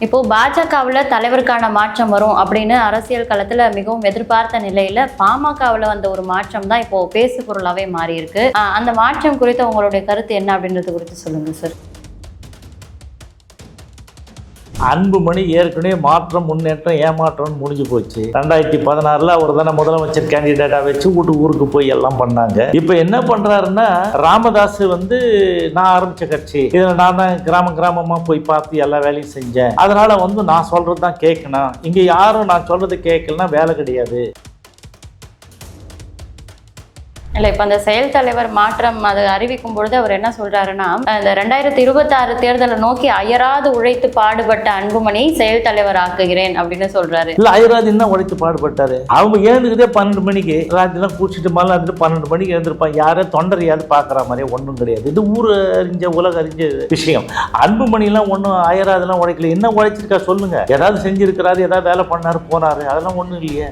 இப்போ பாஜகவில் தலைவருக்கான மாற்றம் வரும் அப்படின்னு அரசியல் களத்துல மிகவும் எதிர்பார்த்த நிலையில பாமகவில் வந்த ஒரு மாற்றம் தான் இப்போ பேசு பொருளாவே மாறி இருக்கு அந்த மாற்றம் குறித்த உங்களுடைய கருத்து என்ன அப்படின்றது குறித்து சொல்லுங்க சார் அன்புமணி ஏற்கனவே மாற்றம் முன்னேற்றம் ஏமாற்றம்னு முடிஞ்சு போச்சு. ரெண்டாயிரத்தி பதினாறுல அவர் தானே முதலமைச்சர் கேண்டிடேட்டா வச்சு வீட்டு ஊருக்கு போய் எல்லாம் பண்ணாங்க. இப்போ என்ன பண்றாருன்னா ராமதாஸ் வந்து நான் ஆரம்பிச்ச கட்சி. இதில் நான் தான் கிராம கிராமமாக போய் பார்த்து எல்லா வேலையும் செஞ்சேன். அதனால வந்து நான் சொல்றது தான் கேட்கணும் இங்கே யாரும் நான் சொல்றது கேட்கலன்னா வேலை கிடையாது. இல்லை இப்போ அந்த செயல் தலைவர் மாற்றம் அது அறிவிக்கும் பொழுது அவர் என்ன சொல்றாருன்னா இந்த ரெண்டாயிரத்தி இருபத்தாறு தேர்தலை நோக்கி அயராது உழைத்து பாடுபட்ட அன்புமணி செயல் தலைவர் ஆக்குகிறேன் அப்படின்னு சொல்றாரு. இல்லை அயராது என்ன உழைத்து பாடுபட்டாரு? அவங்க ஏழுந்துக்கிட்டே பன்னெண்டு மணிக்கு ராஜெல்லாம் குடிச்சிட்டு மேலே இருந்துட்டு பன்னெண்டு மணிக்கு எழுந்திருப்பான் யாரே தொண்டரையாவது பார்க்குற மாதிரி ஒன்றும் கிடையாது. இது ஊர் அறிஞ்ச உலக அறிஞ்ச விஷயம். அன்புமணிலாம் ஒன்றும் அயராதுலாம் உழைக்கல. என்ன உழைச்சிருக்கா சொல்லுங்க. ஏதாவது செஞ்சிருக்கிறாரு ஏதாவது வேலை பண்ணாரு போனாரு. அதெல்லாம் ஒன்றும் இல்லையே.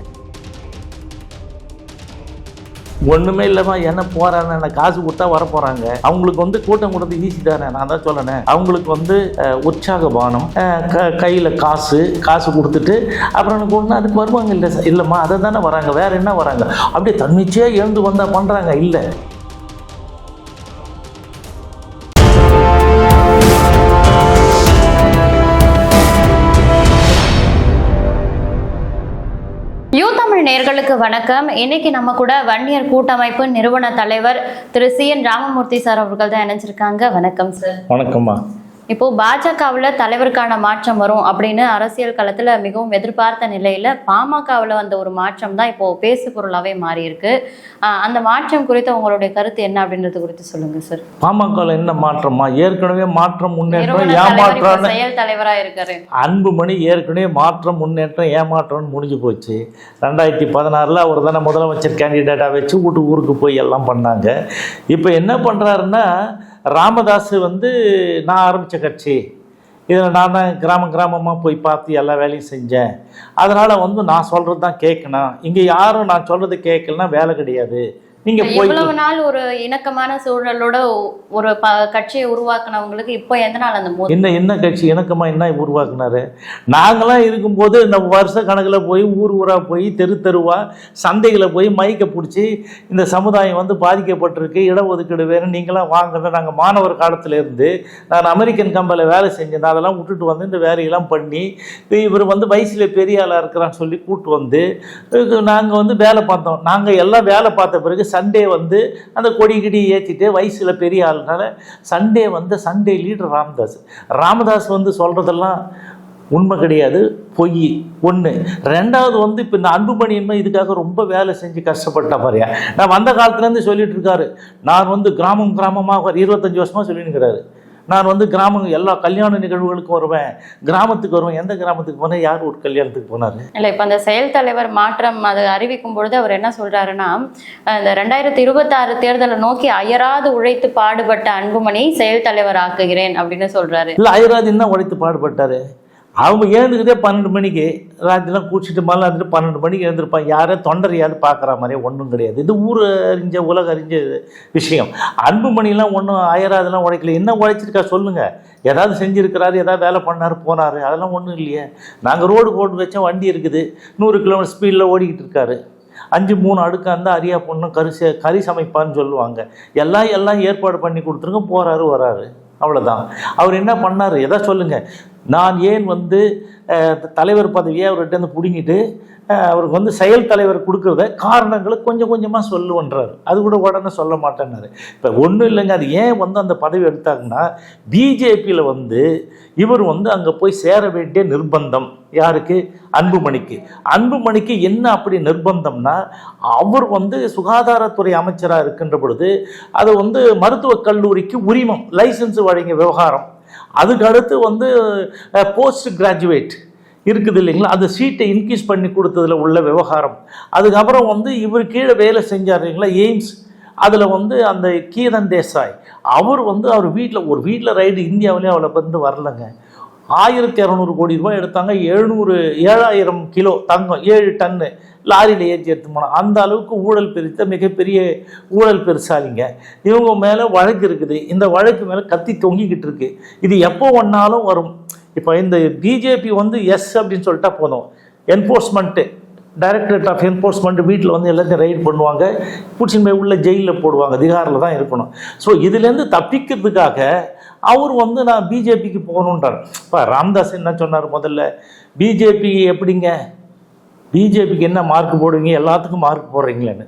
ஒன்றுமே இல்லைம்மா என்ன போகிறாங்க என்ன காசு கொடுத்தா வர போகிறாங்க அவங்களுக்கு வந்து கூட்டம் கொடுத்து ஈஸி தானே நான் தான் சொல்லணேன் அவங்களுக்கு வந்து உற்சாக பானம் க கையில் காசு காசு கொடுத்துட்டு அப்புறம் எனக்கு ஒன்று அதுக்கு வருவாங்க இல்லை சார் இல்லைம்மா அதை தானே வராங்க வேறு என்ன வராங்க? அப்படியே தன்னிச்சையாக எழுந்து வந்தால் பண்ணுறாங்க இல்லை. நேர்களுக்கு வணக்கம். இன்னைக்கு நம்ம கூட வன்னியர் கூட்டமைப்பு நிறுவன தலைவர் திரு சி என் ராமமூர்த்தி சார் அவர்கள் தான் இணைஞ்சிருக்காங்க. வணக்கம் சார். வணக்கம்மா. இப்போ பாஜகவில் தலைவருக்கான மாற்றம் வரும் அப்படின்னு அரசியல் களத்துல மிகவும் எதிர்பார்த்த நிலையில பாமகவில் வந்த ஒரு மாற்றம் தான் இப்போ பேசு பொருளாவே மாறி இருக்கு அந்த மாற்றம் குறித்த உங்களுடைய கருத்து என்ன அப்படின்றது குறித்து சொல்லுங்க சார் பாமகவில் என்ன மாற்றமா ஏற்கனவே மாற்றம் முன்னேற்றம் ஏமாற்றம் செயல் தலைவரா இருக்காரு. அன்புமணி ஏற்கனவே மாற்றம் முன்னேற்றம் ஏமாற்றம்னு முடிஞ்சு போச்சு. ரெண்டாயிரத்தி பதினாறில் அவர் தானே முதலமைச்சர் கேண்டிடேட்டாக வச்சு வீட்டு ஊருக்கு போய் எல்லாம் பண்ணாங்க. இப்போ என்ன பண்ணுறாருன்னா ராமதாஸ் வந்து நான் ஆரம்பித்த கட்சி. இதில் நான் தான் கிராம கிராமமாக போய் பார்த்து எல்லா வேலையும் செஞ்சேன். அதனால் வந்து நான் சொல்கிறது தான் கேட்கணும். இங்கே யாரும் நான் சொல்கிறது கேட்கலன்னா வேலை கிடையாது. நீங்கள் போய் இவ்வளவு நாள் ஒரு இணக்கமான சூழலோட ஒரு கட்சியை உருவாக்குனவங்களுக்கு இப்போ எந்த நாள் அந்த என்ன என்ன கட்சி இணக்கமா என்ன உருவாக்குனாரு? நாங்களாம் இருக்கும்போது இந்த வருஷ கணக்கில் போய் ஊர் ஊராக போய் தெரு தெருவா சந்தைகளை போய் மைக்கை பிடிச்சி இந்த சமுதாயம் வந்து பாதிக்கப்பட்டிருக்கு இடஒதுக்கீடு வேணும் நீங்களாம் வாங்குறது நாங்கள் மாணவர் காலத்துல இருந்து நான் அமெரிக்கன் கம்பெனியில் வேலை செஞ்சேன். அதெல்லாம் விட்டுட்டு வந்து இந்த வேலையெல்லாம் பண்ணி இவர் வந்து வயசில் பெரிய ஆளாக இருக்கிறான்னு சொல்லி கூட்டு வந்து நாங்கள் வந்து வேலை பார்த்தோம். நாங்கள் எல்லாம் வேலை பார்த்த பிறகு சண்டே வந்து அந்த கொடி கிடி ஏற்றிட்டு வயசில் பெரிய ஆளுனால சண்டே வந்து சண்டே லீடர் ராமதாஸ். ராமதாஸ் வந்து சொல்கிறதெல்லாம் உண்மை கிடையாது பொய். ஒன்று ரெண்டாவது வந்து இப்போ இந்த அன்புமணியன்மை இதுக்காக ரொம்ப வேலை செஞ்சு கஷ்டப்பட்ட மாதிரியா. நான் வந்த காலத்துலேருந்து சொல்லிட்டு இருக்காரு. நான் வந்து கிராமம் கிராமமாக ஒரு இருபத்தஞ்சி வருஷமாக சொல்லிட்டு நான் வந்து கிராமம் எல்லா கல்யாண நிகழ்வுகளுக்கும் வருவேன். கிராமத்துக்கு வருவேன். எந்த கிராமத்துக்கு போனால் யார் ஒரு கல்யாணத்துக்கு போனார்? இல்ல இப்ப அந்த செயல் தலைவர் மாற்றம் அது அறிவிக்கும் பொழுது அவர் என்ன சொல்றாருன்னா அஹ் இந்த ரெண்டாயிரத்தி இருபத்தி ஆறு தேர்தலை நோக்கி அயராது உழைத்து பாடுபட்ட அன்புமணி செயல் தலைவர் ஆக்குகிறேன் அப்படின்னு சொல்றாரு. இல்லை ஐராஜ் என்ன உழைத்து பாடுபட்டாரு? அவங்க ஏந்துக்கிட்டே பன்னெண்டு மணிக்கு ராத்திரிலாம் குடிச்சிட்டு மாதிரி வந்துட்டு பன்னெண்டு மணிக்கு எழுந்திருப்பான் யாரே தொண்டரையாவது பார்க்குற மாதிரியே ஒன்றும் கிடையாது. இது ஊர் அறிஞ்ச உலக அறிஞ்ச விஷயம். அன்புமணிலாம் ஒன்றும் அயராதெல்லாம் உழைக்கல என்ன உழைச்சிருக்கா சொல்லுங்கள் ஏதாவது செஞ்சுருக்கிறாரு ஏதாவது வேலை பண்ணார் போனாரு அதெல்லாம் ஒன்றும் இல்லையே. நாங்கள் ரோடு போட்டு வச்சோம் வண்டி இருக்குது. நூறு கிலோமீட்டர் ஸ்பீடில் ஓடிக்கிட்டு இருக்காரு. அஞ்சு மூணு அடுக்கா இருந்தால் அரியா பொண்ணு கறி சே- கறி சமைப்பான்னு சொல்லுவாங்க. எல்லாம் எல்லாம் ஏற்பாடு பண்ணி கொடுத்துருங்க போகிறாரு வராரு. அவ்வளோதான் அவர் என்ன பண்ணார்? எதை சொல்லுங்கள் நான் ஏன் வந்து தலைவர் பதவியை அவர்கிட்ட இருந்து பிடுங்கிட்டு அவருக்கு வந்து செயல் தலைவர் கொடுக்குறத காரணங்களை கொஞ்சம் கொஞ்சமாக சொல்லுவன்றார் அது கூட உடனே சொல்ல மாட்டேன்னாரு. இப்போ ஒன்றும் இல்லைங்க. அது ஏன் வந்து அந்த பதவி எடுத்தாங்கன்னா பிஜேபியில் வந்து இவர் வந்து அங்கே போய் சேர வேண்டிய நிர்பந்தம் யாருக்கு? அன்புமணிக்கு. அன்புமணிக்கு என்ன அப்படி நிர்பந்தம்னா அவர் வந்து சுகாதாரத்துறை அமைச்சராக இருக்கின்ற பொழுது அது வந்து மருத்துவக் கல்லூரிக்கு உரிமம் லைசன்ஸ் வழங்கிய விவகாரம். அதுக்கு அடுத்து வந்து போஸ்ட் கிராஜுவேட் இருக்குது இல்லைங்களா? அந்த சீட்டை இன்க்ரீஸ் பண்ணி கொடுத்ததுல உள்ள விவகாரம். அதுக்கப்புறம் வந்து இவர் கீழே வேலை செஞ்சார் இல்லைங்களா எய்ம்ஸ்? அதில் வந்து அந்த கீதன் தேசாய் அவர் வந்து அவர் வீட்டில் ஒரு வீட்டில் ரைடு இந்தியாவிலே அவளை வந்து வரலங்க. ஆயிரத்தி இரநூறு கோடி ரூபாய் எடுத்தாங்க எழுநூறு ஏழாயிரம் கிலோ தங்கம் ஏழு டன்னு. லாரியில் ஏற்றி எடுத்து போனோம். அந்த அளவுக்கு ஊழல் பிரித்த மிகப்பெரிய ஊழல் பெருசாலிங்க இவங்க மேலே வழக்கு இருக்குது. இந்த வழக்கு மேலே கத்தி தொங்கிக்கிட்டு இருக்கு. இது எப்போ ஒன்னாலும் வரும். இப்போ இந்த பிஜேபி வந்து எஸ் அப்படின்னு சொல்லிட்டா போதும். என்ஃபோர்ஸ்மெண்ட்டு டைரக்டரேட் ஆஃப் என்ஃபோர்ஸ்மெண்ட் வீட்டில் வந்து எல்லாத்தையும் ரைட் பண்ணுவாங்க. பிடிச்சின்னு போய் உள்ள ஜெயிலில் போடுவாங்க. திகாரில் தான் இருக்கணும். ஸோ இதுலேருந்து தப்பிக்கிறதுக்காக அவர் வந்து நான் பிஜேபிக்கு போகணுன்றார் இப்போ ராம்தாஸ் என்ன சொன்னார் முதல்ல? பிஜேபி எப்படிங்க? பிஜேபிக்கு என்ன மார்க் போடுவீங்க? எல்லாத்துக்கும் மார்க் போடுறீங்களேன்னு.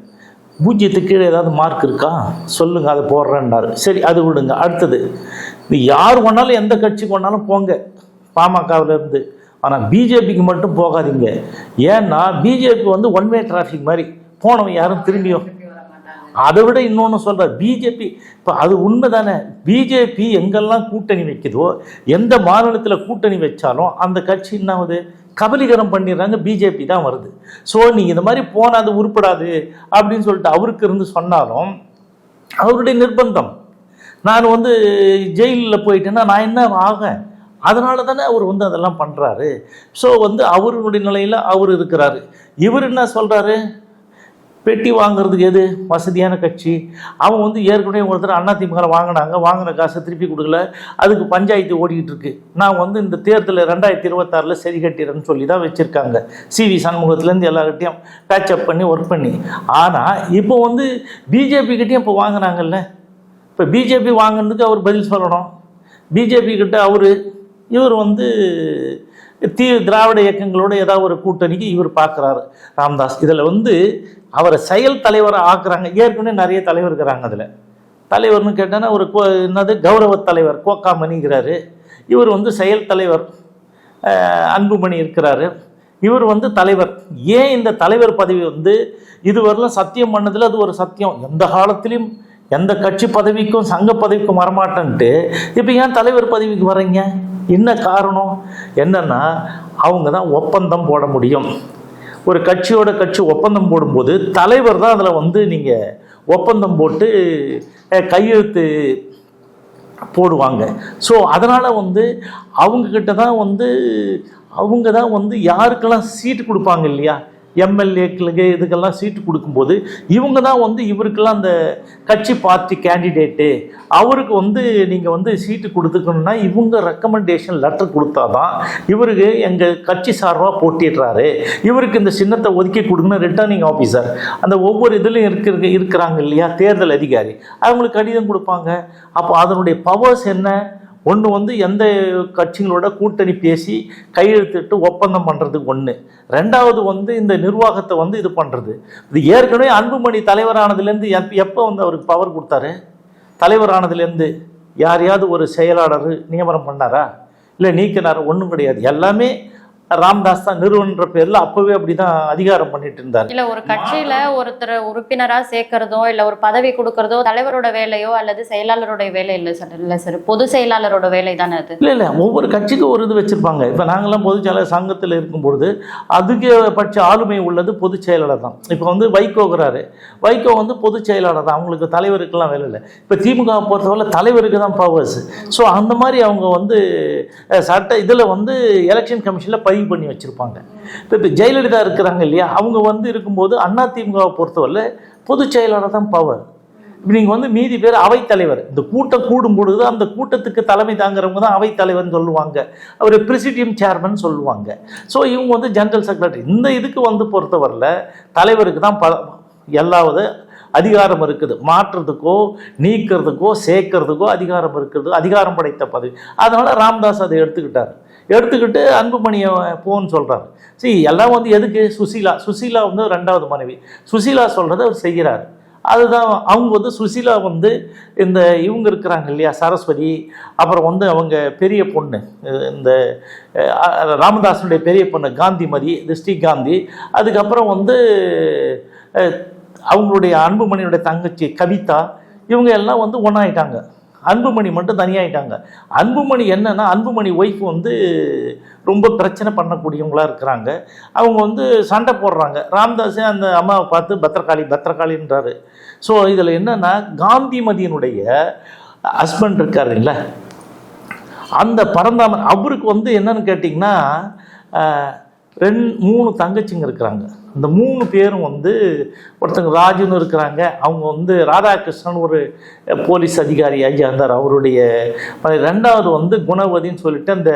பூஜ்ஜியத்துக்கு கீழே ஏதாவது மார்க் இருக்கா? சொல்லுங்கள் அதை போடுறேன்னாரு சரி அது விடுங்க. அடுத்தது யார் வேணாலும் எந்த கட்சிக்கு வேணாலும் போங்க. பாமகவிலேருந்து. ஆனால் பிஜேபிக்கு மட்டும் போகாதீங்க. ஏன்னா பிஜேபி வந்து ஒன் வே டிராஃபிக் மாதிரி. போனவன் யாரும் திரும்பியும் அதை விட இன்னொன்று சொல்கிறார் பிஜேபி இப்போ அது உண்மை தானே பிஜேபி எங்கெல்லாம் கூட்டணி வைக்குதோ எந்த மாநிலத்தில் கூட்டணி வச்சாலும் அந்த கட்சி என்ன ஆகுது? கபலீகரம் பண்ணிடுறாங்க பிஜேபி தான் வருது. ஸோ நீங்கள் இந்த மாதிரி போனால் அது உருப்படாது அப்படின்னு சொல்லிட்டு அவருக்கு இருந்து சொன்னாலும் அவருடைய நிர்பந்தம். நான் வந்து ஜெயிலில் போயிட்டேன்னா நான் என்ன ஆகேன் அதனால தானே அவர் வந்து அதெல்லாம் பண்ணுறாரு ஸோ வந்து அவருடைய நிலையில் அவர் இருக்கிறாரு. இவர் என்ன சொல்கிறாரு பெட்டி வாங்குறதுக்கு எது? வசதியான கட்சி. அவன் வந்து ஏற்கனவே ஒருத்தர் அதிமுக வாங்கினாங்க. வாங்கின காசை திருப்பி கொடுக்கல. அதுக்கு பஞ்சாயத்து ஓடிக்கிட்டு இருக்கு. நான் வந்து இந்த தேர்தலில் ரெண்டாயிரத்தி இருபத்தாறில் சரி கட்டிடுறேன்னு சொல்லி தான் வச்சுருக்காங்க சிவி சண்முகத்துலேருந்து எல்லார்கிட்டையும் பேச்சப் பண்ணி ஒர்க் பண்ணி. ஆனால் இப்போ வந்து பிஜேபிக்கிட்டையும் இப்போ வாங்கினாங்கல்ல? இப்போ பிஜேபி வாங்கினதுக்கு அவர் பதில் சொல்லணும். பிஜேபி கிட்ட அவர் இவர் வந்து தீ திராவிட இயக்கங்களோட ஏதாவது ஒரு கூட்டணிக்கு இவர் பார்க்குறாரு ராம்தாஸ். இதில் வந்து அவரை செயல் தலைவரை ஆக்குறாங்க. ஏற்கனவே நிறைய தலைவர் இருக்கிறாங்க அதில். தலைவர்னு கேட்டோன்னா ஒரு கோ என்னது? கௌரவ தலைவர் கோக்காமணிங்கிறாரு. இவர் வந்து செயல் தலைவர் அன்புமணி இருக்கிறாரு. இவர் வந்து தலைவர். ஏன் இந்த தலைவர் பதவி வந்து இதுவரையிலும் சத்தியம் பண்ணதில் அது ஒரு சத்தியம்? எந்த காலத்திலையும் எந்த கட்சி பதவிக்கும் சங்க பதவிக்கும் வரமாட்டேன்ட்டு. இப்போ ஏன் தலைவர் பதவிக்கு வர்றீங்க என்ன காரணம்? என்னன்னா அவங்க தான் ஒப்பந்தம் போட முடியும். ஒரு கட்சியோட கட்சி ஒப்பந்தம் போடும்போது தலைவர் தான் அதில் வந்து நீங்கள் ஒப்பந்தம் போட்டு கையெழுத்து போடுவாங்க. ஸோ அதனால் வந்து அவங்கக்கிட்ட தான் வந்து அவங்க தான் வந்து யாருக்கெல்லாம் சீட்டு கொடுப்பாங்க இல்லையா? எம்எல்ஏக்களுக்கு இதுக்கெல்லாம் சீட்டு கொடுக்கும்போது இவங்க தான் வந்து இவருக்கெல்லாம் அந்த கட்சி பார்ட்டி கேண்டிடேட்டு அவருக்கு வந்து நீங்கள் வந்து சீட்டு கொடுத்துக்கணுன்னா இவங்க ரெக்கமெண்டேஷன் லெட்டர் கொடுத்தா தான் இவருக்கு எங்கள் கட்சி சார்பாக போட்டிடுறாரு இவருக்கு இந்த சின்னத்தை ஒதுக்கி கொடுக்கணும் ரிட்டர்னிங் ஆஃபீஸர் அந்த ஒவ்வொரு இதுலையும் இருக்கிற இருக்கிறாங்க இல்லையா? தேர்தல் அதிகாரி. அவங்களுக்கு கடிதம் கொடுப்பாங்க. அப்போ அதனுடைய பவர்ஸ் என்ன? ஒன்று வந்து எந்த கட்சிகளோட கூட்டணி பேசி கையெழுத்திட்டு ஒப்பந்தம் பண்ணுறதுக்கு ஒன்று ரெண்டாவது வந்து இந்த நிர்வாகத்தை வந்து இது பண்ணுறது இது ஏற்கனவே அன்புமணி தலைவரானதுலேருந்து எப் எப்போ வந்து அவருக்கு பவர் கொடுத்தாரு? தலைவரானதுலேருந்து யாரையாவது ஒரு செயலாளர் நியமனம் பண்ணாரா? இல்லை நீக்கினாரா? ஒன்றும் கிடையாது. எல்லாமே ராம்தாஸ் தான் நிறுவன்ற பேரில் அப்போவே அப்படி தான் அதிகாரம் பண்ணிட்டு இருந்தார். இல்ல ஒரு கட்சியில ஒருத்தர் உறுப்பினரா சேர்க்கறதோ இல்ல ஒரு பதவி கொடுக்கறதோ தலைவரோட வேலையோ அல்லது செயலாளருடைய வேலை இல்லை சார். இல்ல சார் பொது செயலாளரோட வேலை தானே அது? இல்லை இல்லை ஒவ்வொரு கட்சிக்கும் ஒரு இது வச்சுருப்பாங்க. இப்போ நாங்களாம் பொதுச் செயலாளர் சங்கத்தில் இருக்கும்பொழுது அதிகபட்ச ஆளுமை உள்ளது பொதுச் செயலாளர் தான். இப்போ வந்து வைகோங்கிறாரு. வைகோ வந்து பொதுச் செயலாளர் தான். அவங்களுக்கு தலைவருக்கெல்லாம் வேலை இல்லை. இப்போ திமுக பொறுத்தவரை தலைவருக்கு தான் பவர்ஸ் ஸோ அந்த மாதிரி அவங்க வந்து சட்ட இதில் வந்து எலெக்ஷன் கமிஷனில் பதிவு பண்ணி வச்சுருப்பாங்க. இப்போ இப்போ ஜெயலலிதா இருக்கிறாங்க இல்லையா? அவங்க வந்து இருக்கும்போது அண்ணா திமுகவை பொறுத்தவரை பொதுச் செயலாளர் தான் பவர். இப்போ நீங்கள் வந்து மீதி பேர் அவைத்தலைவர். இந்த கூட்டம் கூடும் பொழுது அந்த கூட்டத்துக்கு தலைமை தாங்குறவங்க தான் அவைத்தலைவர்னு சொல்லுவாங்க. அவர் பிரசிடியம் சேர்மன் சொல்லுவாங்க. ஸோ இவங்க வந்து ஜெனரல் செக்ரட்டரி இந்த இதுக்கு வந்து பொறுத்தவரையில் தலைவருக்கு தான் ப எல்லாவது அதிகாரம் இருக்குது. மாற்றுறதுக்கோ நீக்கிறதுக்கோ சேர்க்கறதுக்கோ அதிகாரம் இருக்குது. அதிகாரம் படைத்த பதவி. அதனால் ராம்தாஸ் அதை எடுத்துக்கிட்டார். எடுத்துக்கிட்டு அன்புமணியை போன்னு சொல்கிறார் சரி எல்லாம் வந்து எதுக்கு? சுசீலா. சுசீலா வந்து ரெண்டாவது மனைவி. சுசீலா சொல்கிறத அவர் செய்கிறார். அதுதான் அவங்க வந்து சுசீலா வந்து இந்த இவங்க இருக்கிறாங்க இல்லையா சரஸ்வதி அப்புறம் வந்து அவங்க பெரிய பொண்ணு இந்த ராமதாசனுடைய ராமதாஸனுடைய பெரிய பொண்ணு காந்திமதி இது ஸ்ரீகாந்தி அதுக்கப்புறம் வந்து அவங்களுடைய அன்புமணியுடைய தங்கச்சி கவிதா இவங்க எல்லாம் வந்து ஒன்றாயிட்டாங்க அன்புமணி மட்டும் தனியாகிட்டாங்க அன்புமணி என்னன்னா அன்புமணி ஒய்ஃப் வந்து ரொம்ப பிரச்சனை பண்ணக்கூடியவங்களாக இருக்கிறாங்க. அவங்க வந்து சண்டை போடுறாங்க. ராம்தாஸே அந்த அம்மாவை பார்த்து பத்திரகாளி பத்திரகாளின்றாரு. ஸோ இதில் என்னன்னா காந்திமதியினுடைய ஹஸ்பண்ட் இருக்கார் இல்லை? அந்த பரந்தாமன் அவருக்கு வந்து என்னன்னு கேட்டிங்கன்னா ரெண்டு மூணு தங்கச்சிங்க இருக்கிறாங்க. இந்த மூணு பேரும் வந்து ஒருத்தங்க ராஜுன்னு இருக்கிறாங்க. அவங்க வந்து ராதாகிருஷ்ணன் ஒரு போலீஸ் அதிகாரி ஐயா இருந்தார். அவருடைய ரெண்டாவது வந்து குணவதின்னு சொல்லிட்டு அந்த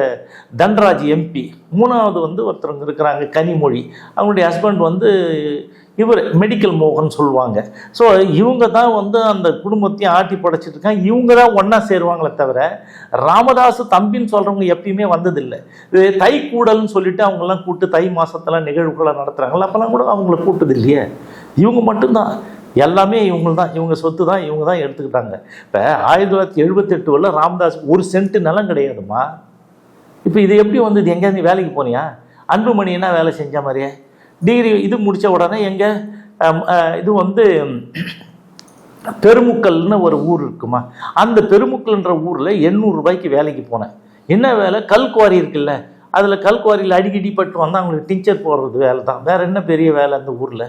தன்ராஜ் எம்பி. மூணாவது வந்து ஒருத்தவங்க இருக்கிறாங்க கனிமொழி. அவங்களுடைய ஹஸ்பண்ட் வந்து இவர் மெடிக்கல் மோகன் சொல்லுவாங்க. ஸோ இவங்க தான் வந்து அந்த குடும்பத்தையும் ஆட்டி படைச்சிட்டு இருக்காங்க. இவங்க தான் ஒன்றா சேருவாங்களே தவிர ராமதாஸ் தம்பின்னு சொல்கிறவங்க எப்பயுமே வந்ததில்லை. இது தை கூடல்னு சொல்லிட்டு அவங்கெல்லாம் கூப்பிட்டு தை மாதத்தெல்லாம் நிகழ்வுகளை நடத்துகிறாங்களா அப்போல்லாம் கூட அவங்கள கூப்பிட்டது இல்லையே இவங்க மட்டும்தான். எல்லாமே இவங்க தான் இவங்க சொத்து தான் இவங்க தான் எடுத்துக்கிட்டாங்க. இப்போ ஆயிரத்தி தொள்ளாயிரத்தி எழுபத்தெட்டு வரல ராமதாஸ் ஒரு சென்ட் நிலம் கிடையாதுமா இப்போ இது எப்படி வந்தது எங்கேயாவது நீ வேலைக்கு போனியா? அன்புமணி என்ன வேலை செஞ்ச மாதிரியே? டிகிரி இது முடித்த உடனே எங்கே இது வந்து பெருமுக்கல்னு ஒரு ஊர் இருக்குமா? அந்த பெருமுக்கல்ன்ற ஊரில் எண்ணூறு ரூபாய்க்கு வேலைக்கு போனேன். என்ன வேலை? கல் குவாரி இருக்குல்ல. அதில் கல் குவாரியில் அடிக்கடி பட்டு வந்தால் அவங்களுக்கு டீச்சர் போடுறது வேலை தான் வேறு என்ன பெரிய வேலை அந்த ஊரில்?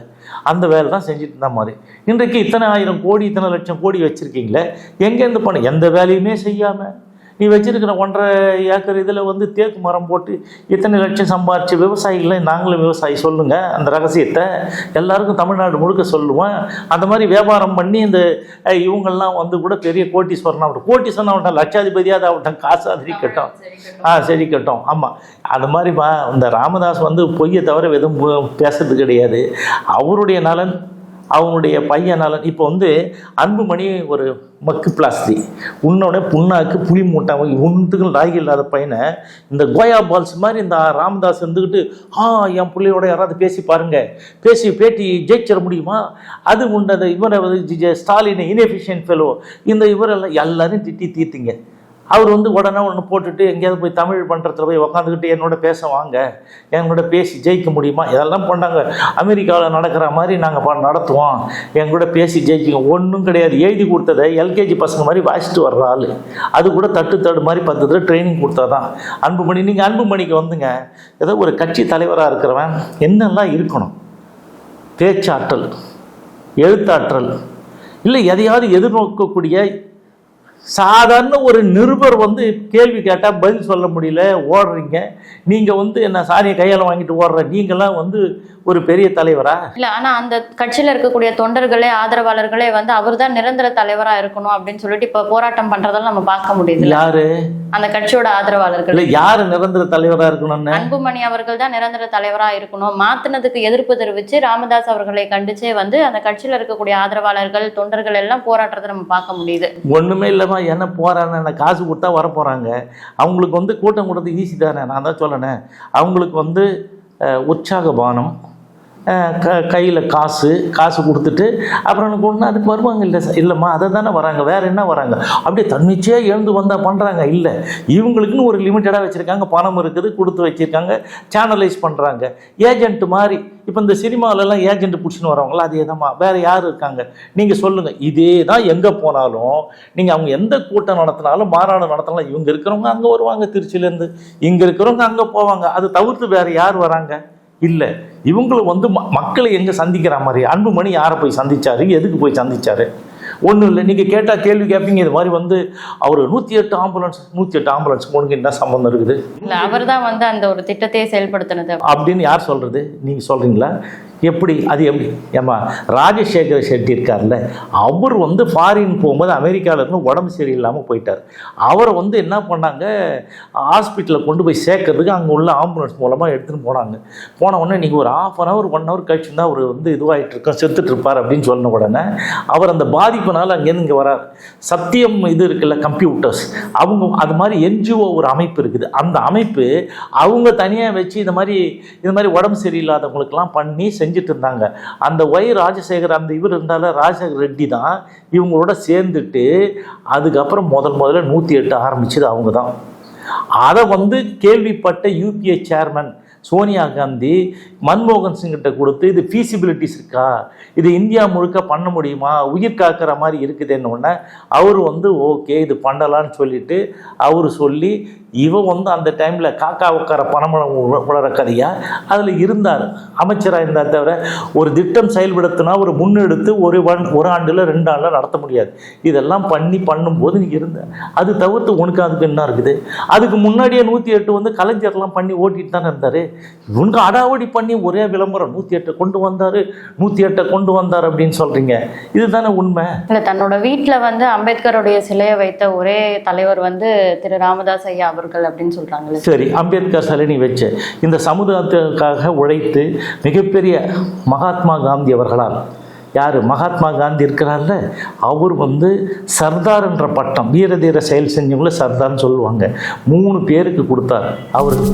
அந்த வேலை தான் செஞ்சுட்டு இருந்த மாதிரி இன்றைக்கு இத்தனை ஆயிரம் கோடி இத்தனை லட்சம் கோடி வச்சுருக்கீங்களே? எங்கேருந்து பண்ண எந்த வேலையுமே செய்யாமல் நீ வச்சிருக்கிற ஒன்றரை ஏக்கர் இதில் வந்து தேக்கு மரம் போட்டு இத்தனை லட்சம் சம்பாரிச்ச விவசாயிகளை நாங்களும் விவசாயி சொல்லுங்கள் அந்த ரகசியத்தை எல்லாருக்கும் தமிழ்நாடு முழுக்க சொல்லுவேன். அந்த மாதிரி வியாபாரம் பண்ணி இந்த அஹ், இவங்கெல்லாம் வந்து கூட பெரிய கோட்டீஸ்வரன் ஆகட்டும். கோட்டீஸ்வரன் ஆகட்டும் லட்சாதிபதியாவது ஆகட்டும் காசு அதிரிக்கட்டும் ஆ சரி கட்டும். ஆமாம் அது மாதிரி இந்த ராமதாஸ் வந்து பொய்யை தவிர எதுவும் பேசுறது கிடையாது. அவருடைய நலன் அவங்களுடைய பையனால் இப்போ வந்து அன்புமணி ஒரு மக்கு பிளாஸ்டி உன்னோட புண்ணாக்கு புளி மூட்டை ஒன்றுக்கும் லாகி இல்லாத பையனை இந்த கோயா பால்ஸ் மாதிரி இந்த ராமதாஸ் இருந்துக்கிட்டு ஆ என் பிள்ளையோட யாராவது பேசி பாருங்க. பேசி பேட்டி ஜெயிச்சிட முடியுமா? அது உண்டு அந்த இவரை ஜி- ஸ்டாலின் இன்எஃபிஷியன்ட் ஃபெலோ இந்த இவரெல்லாம் எல்லாரும் திட்டி தீர்த்திங்க. அவர் வந்து உடனே ஒன்று போட்டுட்டு எங்கேயாவது போய் தமிழ் பண்ணுறதுல போய் உக்காந்துக்கிட்டு என்னோட பேச வாங்க. என்னோட பேசி ஜெயிக்க முடியுமா? இதெல்லாம் பண்ணாங்க. அமெரிக்காவில் நடக்கிற மாதிரி நாங்கள் நடத்துவோம். எங்களோட பேசி ஜெயிக்க ஒன்றும் கிடையாது. எழுதி கொடுத்ததை எல்கேஜி பசங்க மாதிரி வாசிட்டு வர்ற ஆள். அது கூட தட்டு தடு மாதிரி பத்து தடவை ட்ரைனிங் கொடுத்தா தான் அன்புமணி நீங்கள் அன்புமணிக்கு வந்துங்க. ஏதோ ஒரு கட்சி தலைவராக இருக்கிறவன் என்னெல்லாம் இருக்கணும்? பேச்சாற்றல் எழுத்தாற்றல். இல்லை எதையாவது எதிர்நோக்கக்கூடிய சாதாரண ஒரு நிருபர் வந்து கேள்வி கேட்டால் பதில் சொல்ல முடியல ஓடுறீங்க. நீங்கள் வந்து என்ன சாரியை கையால் வாங்கிட்டு ஓடுற நீங்களாம் வந்து ஒரு பெரிய தலைவரா? இல்ல ஆனா அந்த கட்சியில இருக்கக்கூடிய தொண்டர்களே ஆதரவாளர்களே வந்து அவர்தான் நிரந்தர தலைவரா இருக்கணும் அப்படின்னு சொல்லிட்டு இப்ப போராட்டம் பண்றதெல்லாம் நம்ம பார்க்க முடியுது யாரு? அந்த கட்சியோட ஆதரவாளர்கள். யார் நிரந்தர தலைவராக இருக்கணும்னு? அன்புமணி அவர்கள் தான் நிரந்தர தலைவரா இருக்கணும். மாத்தினதுக்கு எதிர்ப்பு தெரிவிச்சு ராமதாஸ் அவர்களை கண்டிச்சே வந்து அந்த கட்சியில இருக்கக்கூடிய ஆதரவாளர்கள் தொண்டர்கள் எல்லாம் போராட்டத்தை நம்ம பார்க்க முடியுது. ஒன்றுமே இல்லைம்மா என்ன போகிறாங்க என்ன காசு கொடுத்தா வர போகிறாங்க அவங்களுக்கு வந்து கூட்டம் கொடுத்து ஈஸி தானே? நான் தான் சொல்லணேன் அவங்களுக்கு வந்து உற்சாக பானம் க கையில் காசு காசு கொடுத்துட்டு அப்புறம் எனக்கு ஒன்று அதுக்கு வருவாங்க. இல்லை சார் இல்லைம்மா அதை தானே வராங்க. வேறு என்ன வராங்க? அப்படியே தன்னிச்சையாக எழுந்து வந்தால் பண்ணுறாங்க இல்லை இவங்களுக்குன்னு ஒரு லிமிட்டடாக வச்சுருக்காங்க. பணம் இருக்குது கொடுத்து வச்சுருக்காங்க. சேனலைஸ் பண்ணுறாங்க ஏஜென்ட் மாதிரி இப்போ இந்த சினிமாவிலலாம் ஏஜென்ட் பிடிச்சின்னு வரவங்களா அதே தான்மா வேறு யார் இருக்காங்க? நீங்கள் சொல்லுங்கள் இதே தான் எங்கே போனாலும் நீங்கள் அவங்க எந்த கூட்டம் நடத்தினாலும் மாநாடு நடத்தினாலும் இவங்க இருக்கிறவங்க அங்கே வருவாங்க திருச்சியிலேருந்து. இங்கே இருக்கிறவங்க அங்கே போவாங்க. அது தவிர்த்து வேறு யார் வராங்க? இல்லை. இவங்களும் வந்து மக்களை எங்கே சந்திக்கிற மாதிரி? அன்புமணி யாரை போய் சந்திச்சாரு? எதுக்கு போய் சந்திச்சாரு? ஒன்றும் இல்லை. நீங்கள் கேட்டால் கேள்வி கேட்பீங்க இது மாதிரி வந்து அவர் நூற்றி எட்டு ஆம்புலன்ஸ் நூற்றி எட்டு ஆம்புலன்ஸ் உங்களுக்கு என்ன சம்மந்தம் இருக்குது? இல்ல அவர்தான் வந்து அந்த ஒரு திட்டத்தையே செயல்படுத்தினது. அப்படின்னு யார் சொல்கிறது நீங்கள் சொல்கிறீங்களா எப்படி? அது எப்படி? ஏம்மா ராஜசேகர ஷெட்டி இருக்கார்ல அவர் வந்து ஃபாரின் போகும்போது அமெரிக்காவில் இருந்து உடம்பு சரியில்லாமல் போயிட்டார். அவரை வந்து என்ன பண்ணாங்க? ஹாஸ்பிட்டலில் கொண்டு போய் சேர்க்கறதுக்கு அங்கே உள்ள ஆம்புலன்ஸ் மூலமாக எடுத்துகிட்டு போனாங்க. போன உடனே நீங்கள் ஒரு half an hour one hour கழிச்சு தான் அவர் வந்து இதுவாகிட்டு இருக்கோம் செத்துட்டு இருப்பார் அப்படின்னு சொன்ன உடனே அவர் அந்த பாதிப்புனால அங்கேருந்து இங்கே வரார். சத்தியம் இது இருக்குல்ல கம்ப்யூட்டர்ஸ் அவங்க அது மாதிரி என்ஜிஓ ஒரு அமைப்பு இருக்குது. அந்த அமைப்பு அவங்க தனியாக வச்சு இந்த மாதிரி இது மாதிரி உடம்பு சரியில்லாதவங்களுக்கெல்லாம் பண்ணி செஞ்சு செஞ்சுட்டு இருந்தாங்க அந்த ஒய் ராஜசேகர் அந்த இவர் இருந்தால ராஜசேகர் ரெட்டி தான் இவங்களோட சேர்ந்துட்டு அதுக்கப்புறம் முதல் முதல்ல நூற்றி எட்டு ஆரம்பிச்சது அவங்க தான் அதை வந்து கேள்விப்பட்ட யூபிஏ சேர்மன் சோனியா காந்தி மன்மோகன் சிங்கிட்ட கொடுத்து இது ஃபீசிபிலிட்டிஸ் இருக்கா? இது இந்தியா முழுக்க பண்ண முடியுமா? உயிர் காக்கிற மாதிரி இருக்குதுன்னு உடனே அவர் வந்து ஓகே இது பண்ணலான்னு சொல்லிட்டு அவர் சொல்லி இவன் வந்து அந்த டைமில் காக்கா உட்கார பணமளம் உளற கதையா அதில் இருந்தார். அமைச்சராக இருந்தார் தவிர ஒரு திட்டம் செயல்படுத்தினா ஒரு முன்னெடுத்து ஒரு ஒன் ஒரு ஆண்டில் ரெண்டு ஆண்டில் நடத்த முடியாது. இதெல்லாம் பண்ணி பண்ணும்போது நீ இருந்த. அது தவிர்த்து உனக்கு அதுக்கு என்ன இருக்குது? அதுக்கு முன்னாடியே நூற்றி எட்டு வந்து கலைஞர்லாம் பண்ணி ஓட்டிட்டு தானே இருந்தார். இவனுக்கு அடாவடி பண்ணி ஒரே விளம்பரம். நூற்றி எட்டை கொண்டு வந்தார். நூற்றி எட்டை கொண்டு வந்தார் அப்படின்னு சொல்கிறீங்க இதுதானே உண்மை? இல்லை தன்னோட வீட்டில் வந்து அம்பேத்கருடைய சிலையை வைத்த ஒரே தலைவர் வந்து திரு ராமதாஸ் ஐயா பொருட்கள் அப்படின்னு சொல்றாங்களே சரி அம்பேத்கர் சிலை வச்சு இந்த சமுதாயத்துக்காக உழைத்து மிகப்பெரிய மகாத்மா காந்தி அவர்களால் யார்? மகாத்மா காந்தி இருக்கிறார்ல? அவர் வந்து சர்தார் என்ற பட்டம் வீர தீர செயல் செஞ்சவங்கள சர்தார்னு சொல்லுவாங்க. மூணு பேருக்கு கொடுத்தார் அவருக்கு